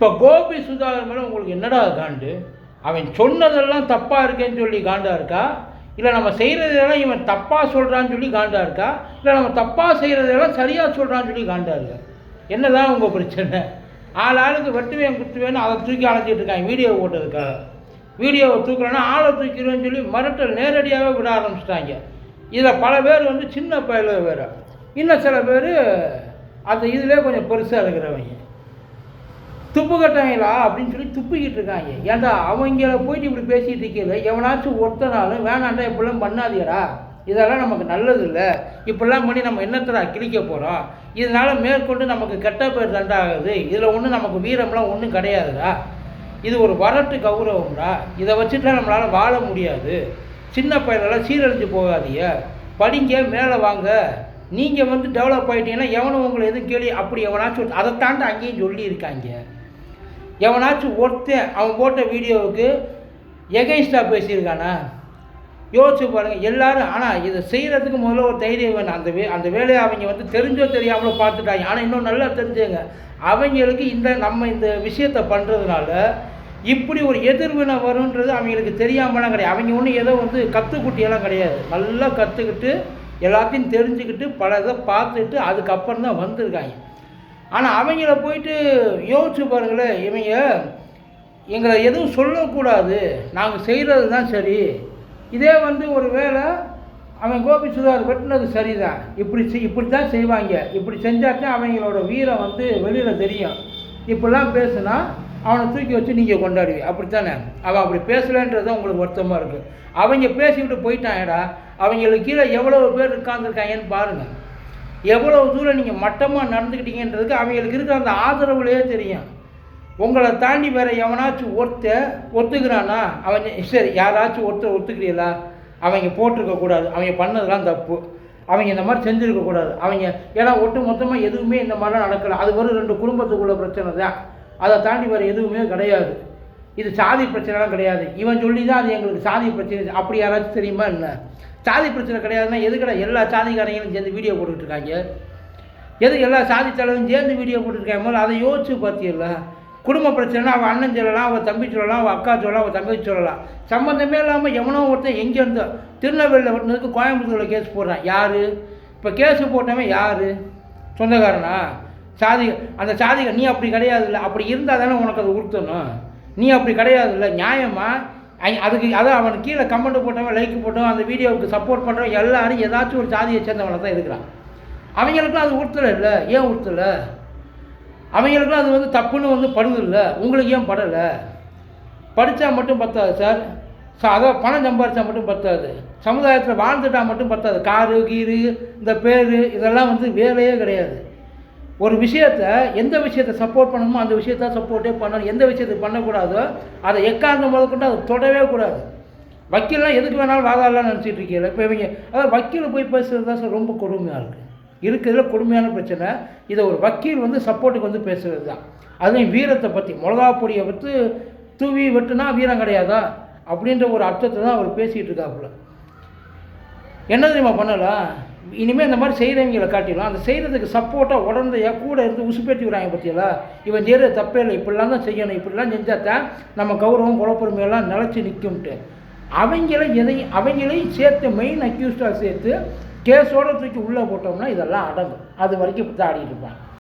இப்போ கோபி சுதாகர் மேலே உங்களுக்கு என்னடா காண்டு? அவன் சொன்னதெல்லாம் தப்பாக இருக்கேன்னு சொல்லி காண்டா இருக்கா? இல்லை நம்ம செய்கிறதெல்லாம் இவன் தப்பாக சொல்கிறான்னு சொல்லி காண்டா இருக்கா? இல்லை நம்ம தப்பாக செய்கிறதெல்லாம் சரியாக சொல்கிறான்னு சொல்லி காண்டா இருக்கா? என்னதான் உங்கள் பிரச்சனை? ஆள் ஆளுக்கு வெட்டுவேன் குத்துவேன்னு அதை தூக்கி அழைச்சிட்டு இருக்காங்க வீடியோ போட்டதுக்காக வீடியோவை தூக்குறேன்னா ஆளை தூக்கிடுவேன்னு சொல்லி மிரட்டல் நேரடியாகவே விட ஆரம்பிச்சிட்டாங்க. இதில் பல பேர் வந்து சின்ன பயில வேறு. இன்னும் சில பேர் அந்த இதிலே கொஞ்சம் பெருசாக இருக்கிறவங்க. துப்பு கட்டாங்களா அப்படின்னு சொல்லி துப்பிக்கிட்டு இருக்காங்க. ஏன்டா அவங்கள போயிட்டு இப்படி பேசிட்டு இருக்கல எவனாச்சும் ஒருத்தனாலும் வேணாண்டா இப்படிலாம் பண்ணாதீரா இதெல்லாம் நமக்கு நல்லது இல்லை இப்படிலாம் பண்ணி நம்ம என்னத்தடா கிழிக்க போகிறோம் இதனால் மேற்கொண்டு நமக்கு கெட்ட பேர் தண்டா ஆகுது இதில் ஒன்றும் நமக்கு வீரம்லாம் ஒன்றும் கிடையாதுடா. இது ஒரு வரட்டு கௌரவம்டா. இதை வச்சுட்டுலாம் நம்மளால் வாழ முடியாது. சின்ன பையனெல்லாம் சீரழிஞ்சு போகாதீங்க. படிங்க மேலே வாங்க. நீங்கள் வந்து டெவலப் ஆகிட்டீங்கன்னா எவனும் உங்களை எதுவும் கேள்வி அப்படி எவனாச்சும் அதை தாண்டி அங்கேயும் சொல்லியிருக்காங்க. எவனாச்சும் ஒருத்தன் அவன் போட்ட வீடியோவுக்கு எகெயின்ஸ்டாக பேசியிருக்கானா? யோசிச்சு பாருங்கள் எல்லாரும் ஆனால் இதை செய்கிறதுக்கு முதல்ல ஒரு தைரியம் வேணும். அந்த வே அந்த வேலையை அவங்க வந்து தெரிஞ்சோ தெரியாமலோ பார்த்துட்டாங்க. ஆனால் இன்னும் நல்லா தெரிஞ்சுங்க அவங்களுக்கு இந்த நம்ம இந்த விஷயத்தை பண்ணுறதுனால இப்படி ஒரு எதிர்வினை வரும்ன்றது அவங்களுக்கு தெரியாமலாம் கிடையாது. அவங்க ஒன்றும் ஏதோ வந்து கற்றுக்குட்டியெல்லாம் கிடையாது. நல்லா கற்றுக்கிட்டு எல்லாத்தையும் தெரிஞ்சுக்கிட்டு பல இதை பார்த்துட்டு அதுக்கப்புறம் தான் வந்திருக்காங்க. ஆனால் அவங்கள போயிட்டு யோசிச்சு பாருங்களேன் இவங்க எங்களை எதுவும் சொல்லக்கூடாது. நாங்கள் செய்கிறது தான் சரி. இதே வந்து ஒரு வேளை அவன் கோபி சுதார் வெட்டினது சரிதான். இப்படி செய் இப்படி தான் செய்வாங்க. இப்படி செஞ்சாதான் அவங்களோட வீரம் வந்து வெளியில் தெரியும். இப்படிலாம் பேசுனா அவனை தூக்கி வச்சு நீங்கள் கொண்டாடுவீங்க. அப்படித்தானே? அவன் அப்படி பேசலைன்றது தான் உங்களுக்கு வருத்தமாக இருக்குது அவங்க பேசிவிட்டு போயிட்டாங்கடா. அவங்களுக்கு கீழே எவ்வளோ பேர் உட்காந்துருக்காங்கன்னு பாருங்கள் எவ்வளோ தூரம் நீங்கள் மட்டமாக நடந்துக்கிட்டீங்கன்றதுக்கு அவங்களுக்கு இருக்கிற அந்த ஆதரவுலேயே தெரியும். உங்களை தாண்டி வேற எவனாச்சும் ஒருத்த ஒத்துக்கிறானா அவன் சரி யாராச்சும் ஒருத்தர் ஒத்துக்கிறீங்களா அவங்க போட்டிருக்கக்கூடாது அவங்க பண்ணதெல்லாம் தப்பு. அவங்க இந்த மாதிரி செஞ்சுருக்கக்கூடாது அவங்க ஏன்னா ஒட்டு மொத்தமாக எதுவுமே இந்த மாதிரிலாம் நடக்கலை. அது வரும் ரெண்டு குடும்பத்துக்குள்ள பிரச்சனை தான். அதை தாண்டி வேறு எதுவுமே கிடையாது. இது சாதி பிரச்சனைலாம் கிடையாது. இவன் சொல்லி தான் அது எங்களுக்கு சாதி பிரச்சனை. அப்படி யாராச்சும் தெரியுமா என்ன? சாதி பிரச்சனை கிடையாதுன்னா எதுக்கடா எல்லா சாதிக்காரங்களும் சேர்ந்து வீடியோ போட்டுக்கிட்டு இருக்காங்க எதுக்கு எல்லா சாதி தலைவரும் சேர்ந்து வீடியோ போட்டுருக்காங்க முதல்ல அதை யோசிச்சு பார்த்தியல்ல. குடும்ப பிரச்சனைனா அவள் அண்ணன் சொல்லலாம் அவள் தம்பி சொல்லலாம் அவள் அக்கா சொல்லலாம் அவள் தங்கச்சி சொல்லலாம். சம்மந்தமே இல்லாமல் எவனோ ஒருத்தன் எங்கே இருந்தோ திருநெல்வேலியில் வெட்டினதுக்கு கோயம்புத்தூரில் கேஸ் போடுறான். யார்? இப்போ கேஸு போட்டவன் யார்? சொந்தக்காரனா? சாதி அந்த சாதிகள் நீ அப்படி கிடையாது இல்லை அப்படி இருந்தால் தானே உனக்கு அது உறுத்தணும். நீ அப்படி கிடையாது இல்லை நியாயமாக அதுக்கு அதான் அவன் கீழே கமெண்ட் போட்டவன் லைக் போட்டவன் அந்த வீடியோவுக்கு சப்போர்ட் பண்ணுறவன் எல்லாரும் ஏதாச்சும் ஒரு சாதியை சேர்ந்தவனை தான் இருக்கிறான் அவங்களுக்குலாம் அது உறுத்தலை இல்லை. ஏன் உறுத்தலை? அவங்களுக்குலாம் அது வந்து தப்புன்னு வந்து படுது இல்லை. உங்களுக்கு ஏன் படலை? படித்தா மட்டும் பத்தாது சார் ஸோ அதான் பணம் சம்பாரித்தா மட்டும் பத்தாது. சமுதாயத்தில் வாழ்ந்துட்டா மட்டும் பத்தாது. காரு கீரு இந்த பேர் இதெல்லாம் வந்து வேலையே கிடையாது. ஒரு விஷயத்த எந்த விஷயத்தை சப்போர்ட் பண்ணணுமோ அந்த விஷயத்த சப்போர்ட்டே பண்ணணும். எந்த விஷயத்தை பண்ணக்கூடாதோ அதை எக்காரணம் முதற்கொண்டு அதை தொடவே கூடாது. வக்கீல்லாம் எதுக்கு வேணாலும் வாதாடலாம் நினச்சிட்டு இருக்கீங்க. இப்போ இவங்க அதாவது வக்கீல் போய் பேசுகிறது தான் சார் ரொம்ப கொடுமையாக இருக்குது இருக்கிறதுல கொடுமையான பிரச்சனை. இதை ஒரு வக்கீல் வந்து சப்போர்ட்டுக்கு வந்து பேசுகிறது தான். அதுவும் வீரத்தை பற்றி மிளகா பொடியை விட்டு தூவி வெட்டுனா வீரம் கிடையாதா? அப்படின்ற ஒரு அர்த்தத்தை தான் அவர் பேசிகிட்டு இருக்காப்புல. என்ன தெரியுமா பண்ணலாம் இனிமேல் இந்த மாதிரி செய்கிறவங்களை காட்டிடலாம் அந்த செய்கிறதுக்கு சப்போர்ட்டாக உடந்தையாக கூட இருந்து உசுப்பேற்றி விடுறாங்க பற்றியலா இவன் செய்கிற தப்பே இல்லை இப்படிலாம் தான் செய்யணும் இப்படிலாம் செஞ்சால் தான் நம்ம கௌரவம் குலப்பெருமையெல்லாம் நிலச்சி நிற்கும்ட்டு அவங்கள எதையும் அவங்களையும் சேர்த்து மெயின் அக்யூஸ்டாக சேர்த்து கேஸோட தூக்கி உள்ளே போட்டோம்னா இதெல்லாம் அடங்கும். அது வரைக்கும் இப்படி தான் ஆடிட்டு இருப்பாங்க.